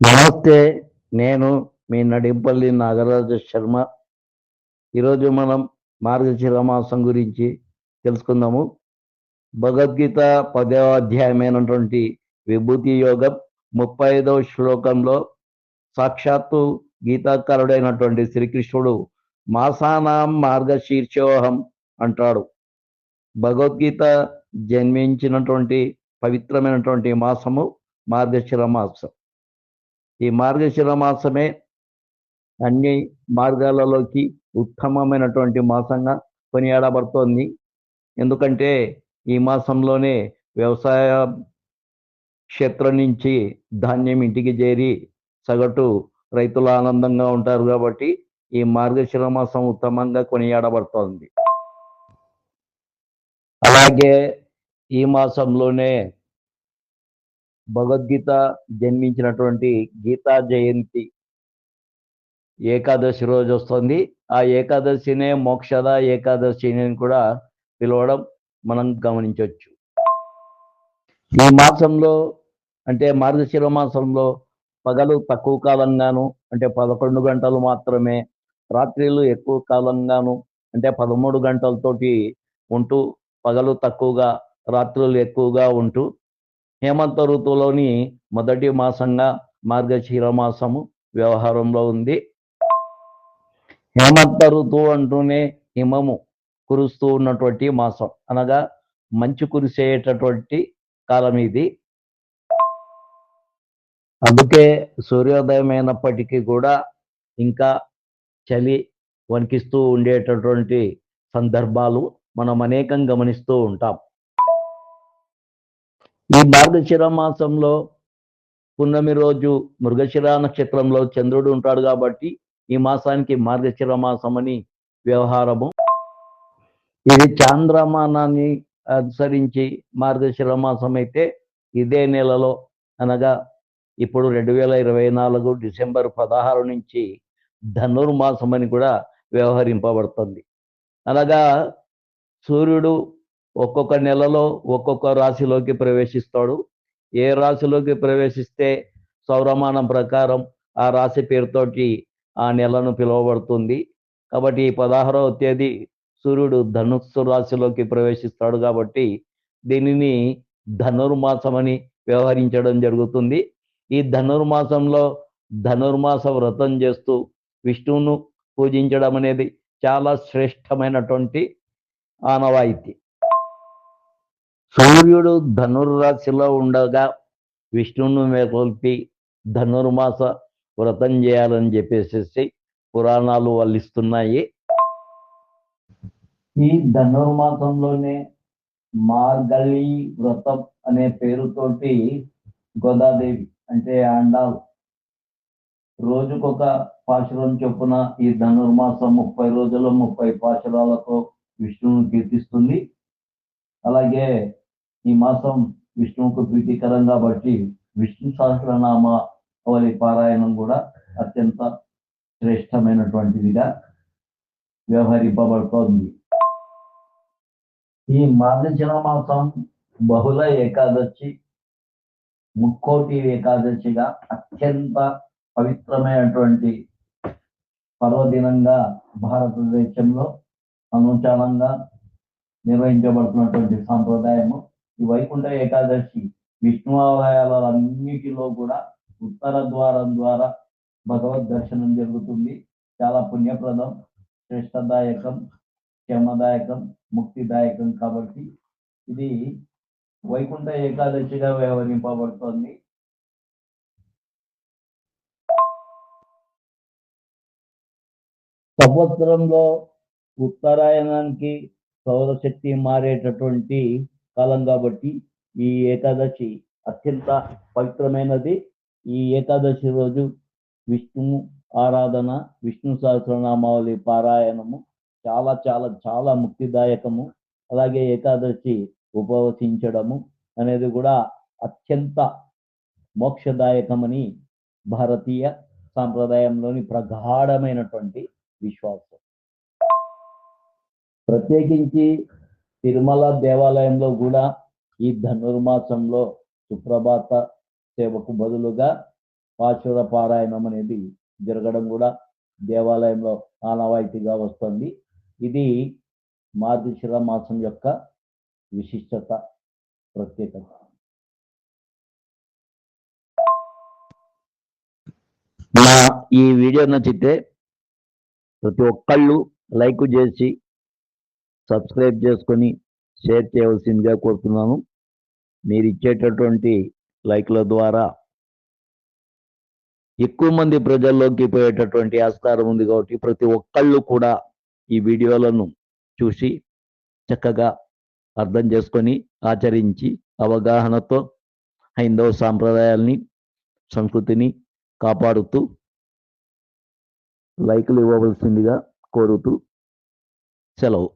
నమస్తే నేను మీ నడింపల్లి నాగరాజ శర్మ. ఈరోజు మనం మార్గశిర మాసం గురించి తెలుసుకుందాము. భగవద్గీత పదవ అధ్యాయమైనటువంటి విభూతి యోగం ముప్పై ఐదవ శ్లోకంలో సాక్షాత్తు గీతాకారుడైనటువంటి శ్రీకృష్ణుడు మాసానాం మార్గశీర్షోహం అంటాడు. భగవద్గీత జన్మించినటువంటి పవిత్రమైనటువంటి మాసము మార్గశిర మాసం. ఈ మార్గశిర మాసమే అన్ని మార్గాలలోకి ఉత్తమమైనటువంటి మాసంగా కొనియాడబడుతోంది. ఎందుకంటే ఈ మాసంలోనే వ్యవసాయ క్షేత్రం నుంచి ధాన్యం ఇంటికి చేరి సగటు రైతులు ఆనందంగా ఉంటారు కాబట్టి ఈ మార్గశిర మాసం ఉత్తమంగా కొనియాడబడుతోంది. అలాగే ఈ మాసంలోనే భగవద్గీత జన్మించినటువంటి గీతా జయంతి ఏకాదశి రోజు వస్తుంది. ఆ ఏకాదశినే మోక్షద ఏకాదశి అని కూడా పిలవడం మనం గమనించవచ్చు. ఈ మాసంలో అంటే మార్గశిర మాసంలో పగలు తక్కువ కాలంగాను అంటే పదకొండు గంటలు మాత్రమే రాత్రిలు ఎక్కువ కాలంగాను అంటే పదమూడు గంటలతోటి ఉంటూ పగలు తక్కువగా రాత్రులు ఎక్కువగా ఉంటూ హేమంత ఋతువులోని మొదటి మాసంగా మార్గశీర మాసము వ్యవహారంలో ఉంది. హేమంత ఋతువు అంటూనే హిమము కురుస్తూ ఉన్నటువంటి మాసం. అనగా మంచు కురిసేటటువంటి కాలం ఇది. అందుకే సూర్యోదయం అయినప్పటికీ కూడా ఇంకా చలి వణికిస్తూ ఉండేటటువంటి సందర్భాలు మనం అనేకం గమనిస్తూ ఉంటాం. ఈ మార్గశిర మాసంలో పున్నమి రోజు మృగశిర నక్షత్రంలో చంద్రుడు ఉంటాడు కాబట్టి ఈ మాసానికి మార్గశిర మాసం అని వ్యవహారము. ఇది చాంద్రమానాన్ని అనుసరించి మార్గశిర మాసం అయితే ఇదే నెలలో అనగా ఇప్పుడు రెండు వేల ఇరవై నాలుగు డిసెంబర్ పదహారు నుంచి ధనుర్మాసం అని కూడా వ్యవహరింపబడుతుంది. అనగా సూర్యుడు ఒక్కొక్క నెలలో ఒక్కొక్క రాశిలోకి ప్రవేశిస్తాడు. ఏ రాశిలోకి ప్రవేశిస్తే సౌరమానం ప్రకారం ఆ రాశి పేరుతోటి ఆ నెలను పిలువబడుతుంది. కాబట్టి ఈ పదహారవ తేదీ సూర్యుడు ధనుస్సు రాశిలోకి ప్రవేశిస్తాడు కాబట్టి దీనిని ధనుర్మాసం అని వ్యవహరించడం జరుగుతుంది. ఈ ధనుర్మాసంలో ధనుర్మాస వ్రతం చేస్తూ విష్ణువును పూజించడం అనేది చాలా శ్రేష్టమైనటువంటి ఆనవాయితీ. సూర్యుడు ధనుర్రాశిలో ఉండగా విష్ణువును మేకొల్పి ధనుర్మాస వ్రతం చేయాలని చెప్పేసి పురాణాలు వల్లిస్తున్నాయి. ఈ ధనుర్మాసంలోనే మార్గళి వ్రతం అనే పేరుతోటి గోదాదేవి అంటే ఆండాల్ రోజుకొక పాశురం చొప్పున ఈ ధనుర్మాసం ముప్పై రోజులు ముప్పై పాశురాలతో విష్ణువును కీర్తిస్తుంది. అలాగే ఈ మాసం విష్ణువుకు ప్రీతికరం కాబట్టి విష్ణు సహస్రనామ అవలి పారాయణం కూడా అత్యంత శ్రేష్టమైనటువంటిదిగా వ్యవహరింపబడుతోంది. ఈ మార్గజన మాసం బహుళ ఏకాదశి ముక్కోటి ఏకాదశిగా అత్యంత పవిత్రమైనటువంటి పర్వదినంగా భారతదేశంలో అనుచారంగా నిర్వహించబడుతున్నటువంటి సాంప్రదాయము. ఈ వైకుంఠ ఏకాదశి విష్ణు ఆలయాలన్నిటిలో కూడా ఉత్తర ద్వారం ద్వారా భగవద్ దర్శనం జరుగుతుంది. చాలా పుణ్యప్రదం శ్రేష్టదాయకం క్షమదాయకం ముక్తిదాయకం కాబట్టి ఇది వైకుంఠ ఏకాదశిగా వ్యవహరింపబడుతోంది. సంవత్సరంలో ఉత్తరాయణానికి సౌరశక్తి మారేటటువంటి కాలం కాబట్టి ఈ ఏకాదశి అత్యంత పవిత్రమైనది. ఈ ఏకాదశి రోజు విష్ణు ఆరాధన విష్ణు సహస్రనామావళి పారాయణము చాలా చాలా చాలా ముక్తిదాయకము. అలాగే ఏకాదశి ఉపవసించడము అనేది కూడా అత్యంత మోక్షదాయకమని భారతీయ సాంప్రదాయంలోని ప్రగాఢమైనటువంటి విశ్వాసం. ప్రత్యేకించి తిరుమల దేవాలయంలో కూడా ఈ ధనుర్మాసంలో సుప్రభాత సేవకు బదులుగా పాశుర పారాయణం అనేది జరగడం కూడా దేవాలయంలో ఆనవాయితీగా వస్తుంది. ఇది మార్గశిర మాసం యొక్క విశిష్టత ప్రత్యేకత. నా ఈ వీడియో నచ్చితే ప్రతి ఒక్కళ్ళు లైక్ చేసి సబ్స్క్రైబ్ చేసుకొని షేర్ చేయవలసిందిగా కోరుతున్నాను. మీరు ఇచ్చేటటువంటి లైక్ల ద్వారా ఎక్కువ మంది ప్రజల్లోకి పోయేటటువంటి ఆస్కారం ఉంది కాబట్టి ప్రతి ఒక్కళ్ళు కూడా ఈ వీడియోలను చూసి చక్కగా అర్థం చేసుకొని ఆచరించి అవగాహనతో హైందవ సాంప్రదాయాల్ని సంస్కృతిని కాపాడుతూ లైకులు ఇవ్వవలసిందిగా కోరుతూ సెలవు.